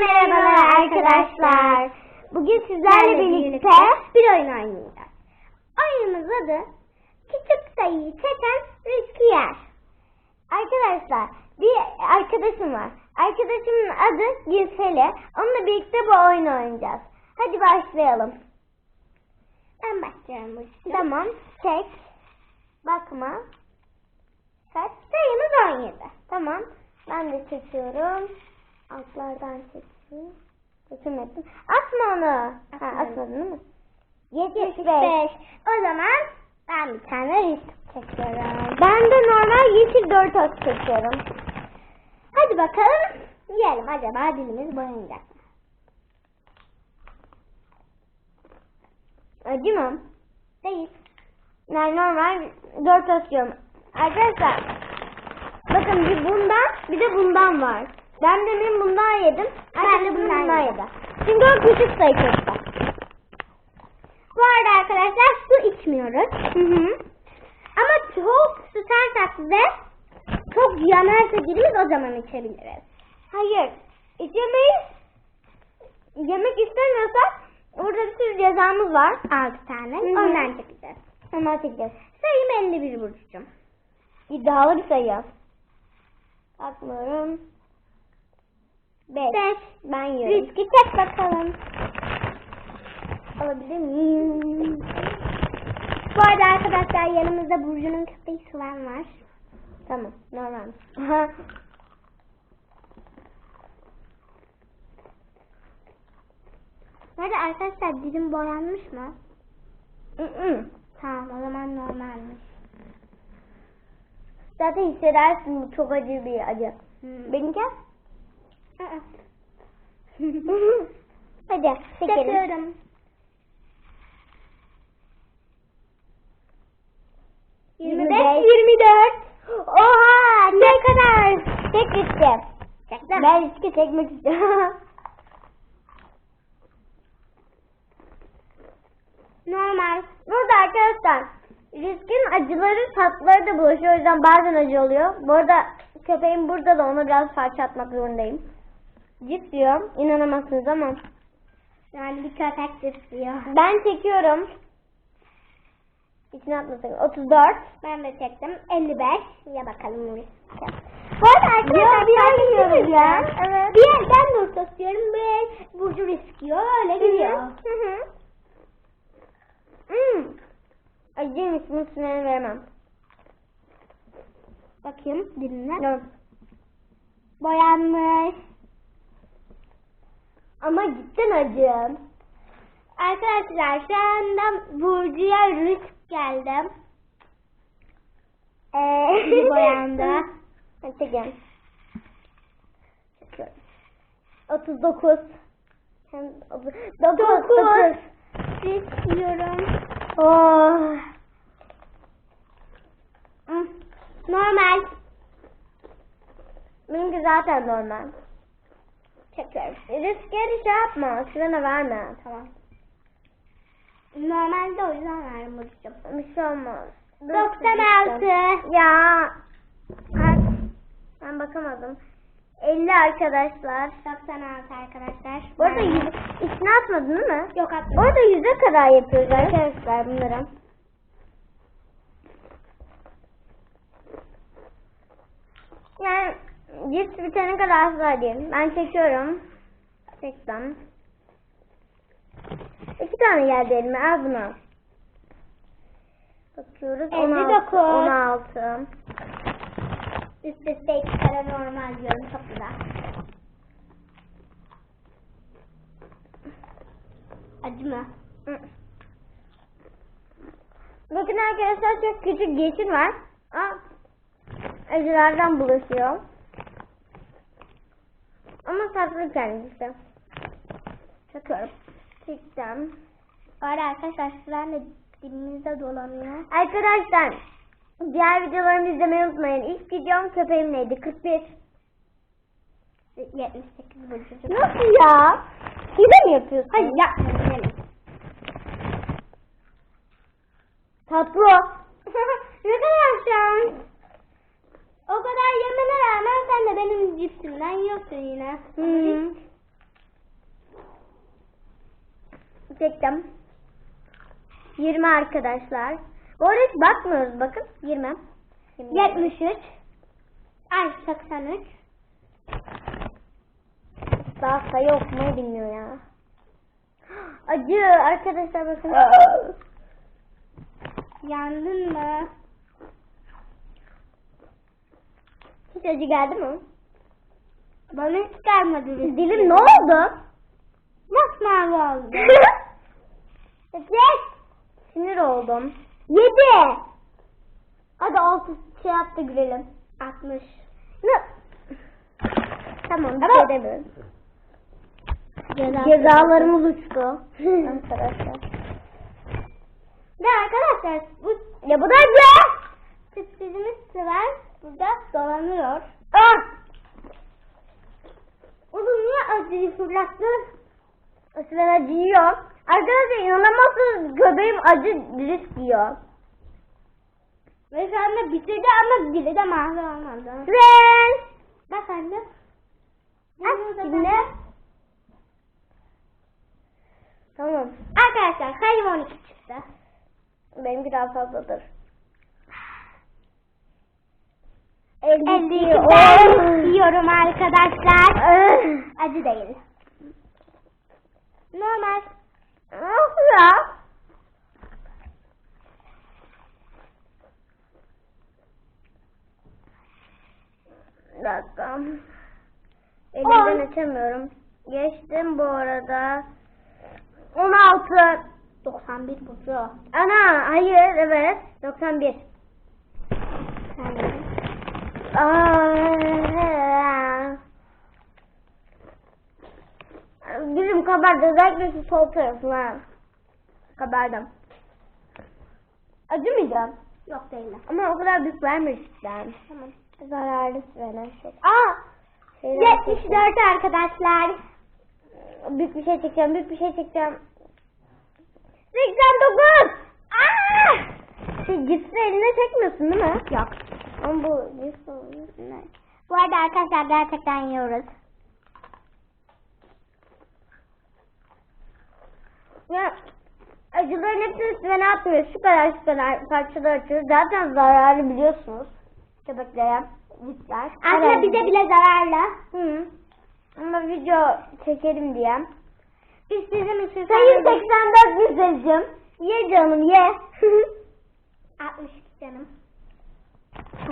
Merhabalar arkadaşlar. Bugün sizlerle birlikte bir oyun oynayacağız. Oyunumuz adı Küçük sayıyı çeken riski yer. Arkadaşlar bir arkadaşım var. Arkadaşımın adı Gülseli. Onunla birlikte bu oyunu oynayacağız. Hadi başlayalım. Ben başlıyorum bu işe. Tamam. Çek. Bakma. Kaç? Sayımız 17. Tamam. Ben de çekiyorum. Altlardan çekeyim. Çekemedim. Atma onu. Ha, atmadın değil mi? 75. O zaman ben bir tane risk çekiyorum. Ben de normal yeşil 4 at çekiyorum. Hadi bakalım. Yiyelim acaba dilimiz boyunacak mı? Acı mı? Değil. Yani normal 4 atıyorum. Arkadaşlar bakın bir bundan bir de bundan var. Ben demin bundan yedim. Ben de bundan, bundan yedim. Çünkü o küçük sayı çocuklar. Bu arada arkadaşlar su içmiyoruz. Hı hı. Ama çok tutarsak ve çok yanarsa dilimiz o zaman içebiliriz. Hayır. İçemeyiz. Yemek istemiyorsak burada bir sürü cezamız var. 6 tane. Hı hı. Ondan çekeceğiz. Ondan çekeceğiz. Sayım 51 Burcu'cum. İddialı bir sayı. Bakmıyorum. 5. Ben yiyorum. Riski çek bakalım. Alabilir miyim? Bu arada arkadaşlar yanımızda Burcu'nun köpeği Sıvan var. Tamam. Normal. Nerede arkadaşlar dilim boyanmış mı? Tamam o zaman normalmiş. Zaten hissedersin bu çok acı bir acı. Hmm. Benimki? Hadi çekelim. Çekiyorum. Yirmi beş, yirmi dört. Oha ne kadar? Tek riski. Çektim. Ben riski çekmek istiyorum. Normal. Burada arkadaşlar riskin acıları tatları da bulaşıyor. O yüzden bazen acı oluyor. Bu arada köpeğim burada da ona biraz parça atmak zorundayım. Cips diyorum. İnanamazsınız ama. Yani bir köpek istiyor. Ben çekiyorum. İçine atmasın. 34. Ben de çektim. 55. Ya bakalım. Bu arada arkadaşlar Ya, bir yer gidiyoruz ya. ya. Evet. Bir yer ben de orta istiyorum. Bir yer Burcu riskiyor. Öyle gidiyor. Hı hı. Hmm. Acıymış. Bunun üstüne veremem. Bakayım diline. Dur. Boyanmış. Ama cidden acı. Arkadaşlar şu anda Burcu'ya risk geldim. Ee, boyandı. Çekiyorum. 39. Hem 9. 9. Risk yiyorum. Oh. Normal. Benimki zaten normal. Çekiyorum. Riskleri şey yapma. Şurana verme. Tamam. Normalde o yüzden Burcu'cum. Bir şey olmaz. 96. Ya. Ben bakamadım. 50 arkadaşlar. 96 arkadaşlar. Bu arada yüz, içine atmadın değil mi? Yok atmadım. Orada yüze kadar yapıyoruz arkadaşlar bunları. Yani cips bitene kadar diyeyim. Ben çekiyorum. Çektim. İki tane geldi elime. Al bunu. Bakıyoruz. 59. 16. 16. Üst üste iki kere normal diyorum kapıda. Acı mı? Hı. Bakın arkadaşlar çok küçük yeşil var. Aa, acılardan bulaşıyor. Ama tatlı kendisi. Çakıyorum. Çektim. Arada arkadaşlar şuranın dilimizde dolanıyor. Arkadaşlar diğer videolarımı izlemeyi unutmayın. İlk videom köpeğimleydi. 41. 78 burcucu. Nasıl ya? Hile mi yapıyorsun? Hayır yapmadım. Tatlı. ne kadar şans. O kadar yemene rağmen sen de benim cipsimden yiyorsun yine. Hmm. Çektim. 20 arkadaşlar. Bu arada hiç bakmıyoruz bakın. 20. 20. 73. Ay 83. Daha sayı okumayı bilmiyor ya. Acı arkadaşlar bakın. Yandın mı? Hiç acı geldi mi? Bana hiç gelmedi. Dilim ne oldu? Masmavi oldu. Çek. Sinir oldum. Yedi. Hadi altı şey yaptı gülelim. 60. Ne? Tamam bir şey demiyorum. Cezalarımız uçtu. arkadaşlar. Ve arkadaşlar bu Ya bu da acı. sürprizimiz sıvar burada dolanıyor. Ah! Onu niye acıyı fırlattı? Aslında acı yiyor. Arkadaşlar inanamazsınız göbeğim acı risk yiyor. Ve şu anda bitirdi ama dili de mavi olmadı. Friends. Bak anne. Aç şimdi. Tamam. Arkadaşlar sayım 12 çıktı. Benimki daha fazladır. 52 52. ben yiyorum arkadaşlar. Ah. Acı değil. Normal. Ya? Dakika. Elimden On. açamıyorum. Geçtim bu arada. 16. 91 buçuk. Ana hayır evet 91. Bizim kabardı özellikle şu sol tarafına. Kabardım. Acımayacağım. Yok değil. Ama o kadar büyük vermemişler. Tamam. Zararlı veren şey. Aa! Şeyler 74 arkadaşlar. Büyük bir şey çekeceğim, büyük bir şey çekeceğim. 89! Aa! Şey, cipsi eline çekmiyorsun değil mi? Yok. Ama bu? Bu arada arkadaşlar gerçekten yiyoruz. Ya acıların hepsini üstüne ne yapmıyoruz? Şu kadar şu kadar parçalar açıyoruz. Zaten zararlı biliyorsunuz. Köpeklere, cipsler. Aslında bize bile zararlı. Hı. Ama video çekelim diye. Biz sizin için Sayın sadece- 84 güzelcim. Ye canım ye. 62 canım.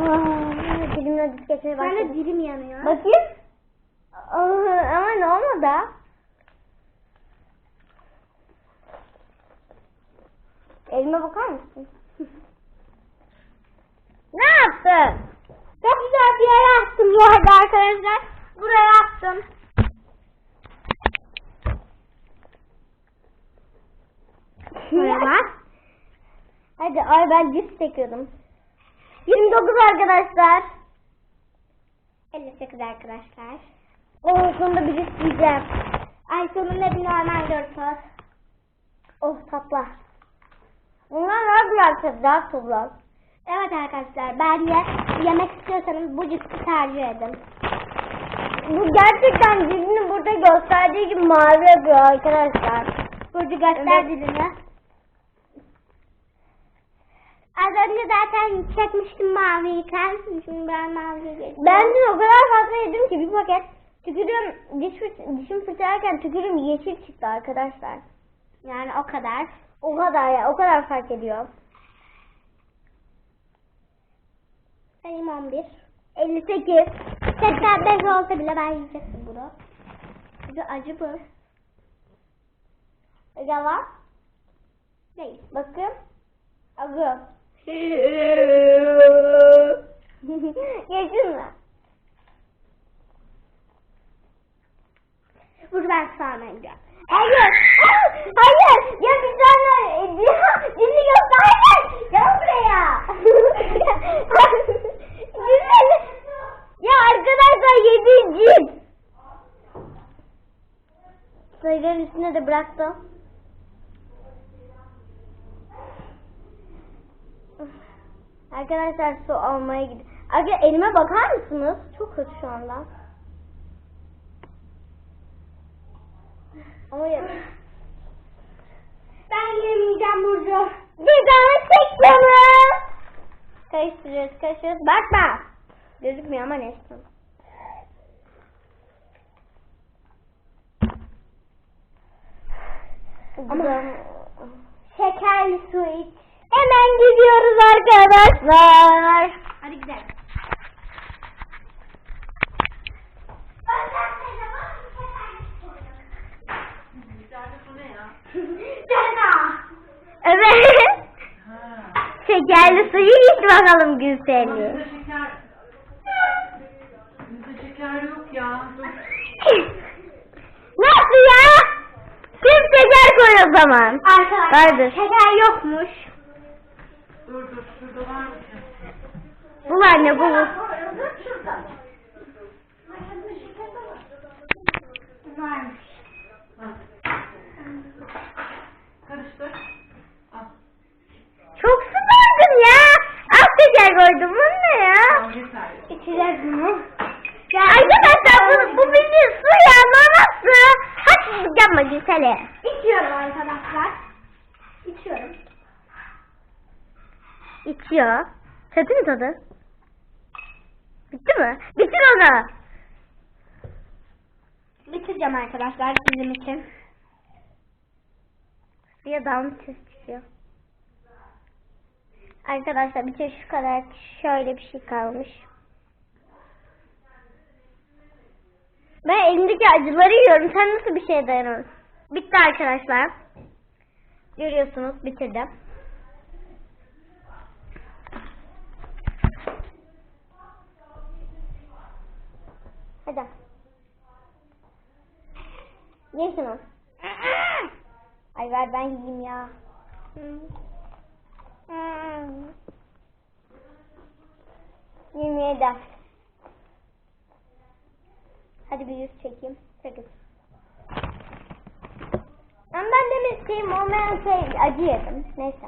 Aa, Dilimin acısı geçmeye başladı. dilim yanıyor. Bakayım. Aa, Ama ne olmadı? Elime bakar mısın? ne yaptın? Çok güzel bir yere attım bu arada arkadaşlar. Buraya attım. Merhaba. Hadi ay ben cips çekiyordum. 29 arkadaşlar. 58 arkadaşlar. Oh sonunda bir cips yiyeceğim. Ay sonunda bir normal dörtüz. Oh tatlı. Bunlar daha güzel daha tuzlu. Evet arkadaşlar bence yemek istiyorsanız bu cipsi tercih edin. Bu gerçekten cipsini burada gösterdiği gibi mavi yapıyor arkadaşlar. Burcu göster Evet. dilini. Az önce zaten çekmiştim maviyken. Şimdi ben mavi geçiyorum. Ben dün o kadar fazla yedim ki bir paket. Tükürüğüm, diş, fırt- dişim fırçalarken tükürüğüm yeşil çıktı arkadaşlar. Yani o kadar. O kadar ya, o kadar fark ediyor. Sayım 11. 58. 85 olsa bile ben yiyecektim bunu. Çünkü acı bu. Yalan. Değil. Bakın. Acı. Geçin mi? Bunu ben sarmayacağım. Hayır. Ah, Hayır. Ya bir tane ya, dilini göster. Hayır. Gel buraya. Dilini. Ya arkadaşlar yedi cips. Sayıların üstüne de bıraktım. Arkadaşlar su almaya gidiyor. Arkadaşlar elime bakar mısınız? Çok kötü şu anda. Ama ya... Ben yemeyeceğim Burcu. Cezanı çek canım. Karıştırıyoruz karıştırıyoruz. Bakma. Gözükmüyor ama neyse. Ama Şekerli su iç. Hemen gidiyoruz arkadaşlar. Hadi gidelim. Evet. Şekerli suyu iç bakalım Gülseni. Bizde şeker... Bizde şeker yok ya. Nasıl ya? Kim şeker koy o zaman? Arkadaşlar Vardır. şeker yokmuş. Dur. Şurada var mı? Bul anne bul. Varmış. Karıştır. Al. Çok su koydun ya. Az şeker koydum bu ne ya? İçeceğiz bunu. Arkadaşlar bu, bu bildiğin su ya normal su. Haksızlık yapma Gülsene. İçiyorum arkadaşlar. İçiyorum. İçiyor. Kötü mü tadı? Bitti mi? Bitir onu. Bitireceğim arkadaşlar sizin için. Bir adam çıkıyor. Arkadaşlar bir şu kadar şöyle bir şey kalmış. Ben elimdeki acıları yiyorum. Sen nasıl bir şey dayanıyorsun? Bitti arkadaşlar. Görüyorsunuz bitirdim. Hadi. Ye şunu. Ay ver ben yiyeyim ya. Yemeğe de. Hadi bir yüz çekeyim. Çekil. Ama ben isteğim olmayan şey acı yedim. Neyse.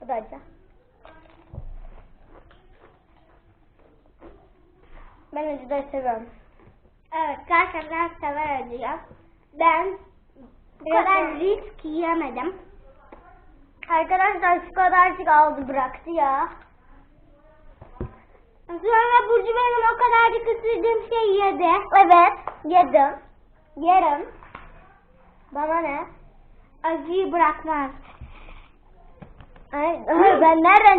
Bu da acı. Ben acıları seviyorum. Evet gerçekten sever acıyor. Ben bu kadar risk yiyemedim. Arkadaşlar şu kadarcık aldı bıraktı ya. Sonra Burcu benim o kadarcık ısırdığım şey yedi. Evet yedim. Yerim. Bana ne? Acıyı bırakmaz. Ay, ay, ben nereden